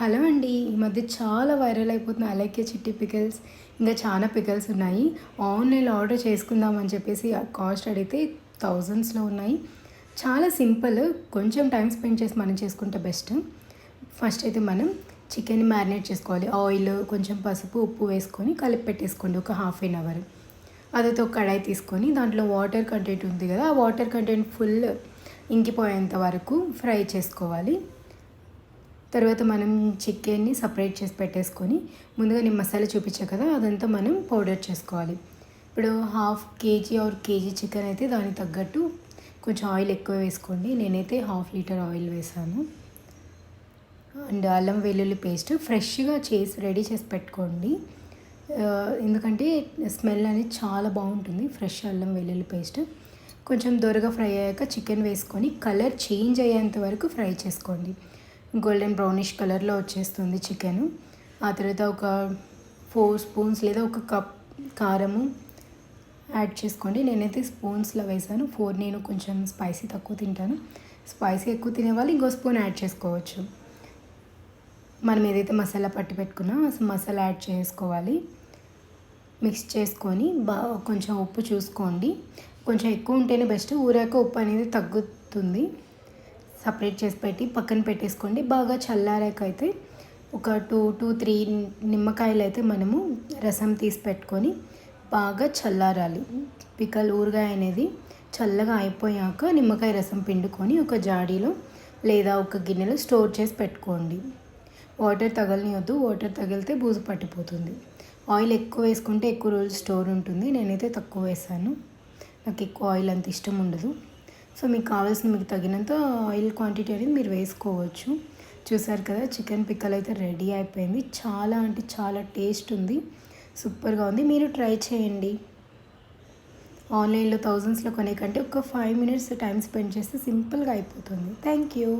Hello అండి ఈ మధ్య చాలా వైరల్ అయిపోతున్న అలైకే చిట్టి పికల్స్. ఇంకా చాలా పికల్స్ ఉన్నాయి. ఆన్లైన్లో ఆర్డర్ చేసుకుందామని చెప్పేసి కాస్ట్ అడిగితే థౌజండ్స్లో ఉన్నాయి. చాలా సింపుల్. కొంచెం టైం స్పెండ్ చేసి మనం చేసుకుంటే బెస్ట్. ఫస్ట్ అయితే మనం చికెన్ మ్యారినేట్ చేసుకోవాలి. ఆయిల్ కొంచెం పసుపు ఉప్పు వేసుకొని కలిపి పెట్టేసుకోండి. ఒక హాఫ్ ఎన్ అవర్. అదైతే ఒక కడాయి తీసుకొని దాంట్లో వాటర్ కంటెంట్ ఉంది కదా ఆ వాటర్ కంటెంట్ ఫుల్ ఇంకిపోయేంత వరకు ఫ్రై చేసుకోవాలి. తర్వాత మనం చికెన్ని సపరేట్ చేసి పెట్టేసుకొని ముందుగా నేను మసాలా చూపించా కదా అదంతా మనం పౌడర్ చేసుకోవాలి. ఇప్పుడు half KG or KG chicken అయితే దానికి తగ్గట్టు కొంచెం ఆయిల్ ఎక్కువ వేసుకోండి. నేనైతే హాఫ్ లీటర్ ఆయిల్ వేసాను. అండ్ అల్లం వెల్లుల్లి పేస్ట్ ఫ్రెష్గా చేసి రెడీ చేసి పెట్టుకోండి. ఎందుకంటే స్మెల్ అనేది చాలా బాగుంటుంది ఫ్రెష్ అల్లం వెల్లుల్లి పేస్ట్. కొంచెం దొరగా ఫ్రై అయ్యాక చికెన్ వేసుకొని కలర్ చేంజ్ అయ్యేంత వరకు ఫ్రై చేసుకోండి. గోల్డెన్ బ్రౌనిష్ కలర్లో వచ్చేస్తుంది చికెన్. ఆ తర్వాత ఒక ఫోర్ స్పూన్స్ లేదా ఒక కప్ కారము యాడ్ చేసుకోండి. నేనైతే స్పూన్స్లో వేసాను. ఫోర్ నేను కొంచెం స్పైసీ తక్కువ తింటాను. స్పైసీ ఎక్కువ తినే వాళ్ళు ఇంకో స్పూన్ యాడ్ చేసుకోవచ్చు. మనం ఏదైతే మసాలా పట్టి పెట్టుకున్నా మసాలా యాడ్ చేసుకోవాలి. మిక్స్ చేసుకొని బాగా కొంచెం ఉప్పు చూసుకోండి. కొంచెం ఎక్కువ ఉంటేనే బెస్ట్. ఊరాక ఉప్పు అనేది తగ్గుతుంది. సపరేట్ చేసి పెట్టి పక్కన పెట్టేసుకోండి. బాగా చల్లారాక అయితే ఒక టూ టూ త్రీ నిమ్మకాయలు అయితే మనము రసం తీసి పెట్టుకొని బాగా చల్లారాలి. పికల్ ఊరగాయ అనేది చల్లగా అయిపోయాక నిమ్మకాయ రసం పిండుకొని ఒక జాడీలో లేదా ఒక గిన్నెలో స్టోర్ చేసి పెట్టుకోండి. వాటర్ తగలనివద్దు వాటర్ తగిలితే బూజు పట్టిపోతుంది. ఆయిల్ ఎక్కువ వేసుకుంటే ఎక్కువ రోజులు స్టోర్ ఉంటుంది. నేనైతే తక్కువ వేసాను. నాకు ఎక్కువ ఆయిల్ అంత ఇష్టం ఉండదు. సో మీకు కావాల్సిన మీకు తగినంత ఆయిల్ క్వాంటిటీ అనేది మీరు వేసుకోవచ్చు. చూసారు కదా చికెన్ పిక్కలు అయితే రెడీ అయిపోయింది. చాలా అంటే చాలా టేస్ట్ ఉంది. సూపర్గా ఉంది. మీరు ట్రై చేయండి. ఆన్లైన్లో థౌజండ్స్లో కొనే కంటే ఒక ఫైవ్ మినిట్స్ టైం స్పెండ్ చేస్తే సింపుల్గా అయిపోతుంది. Thank you.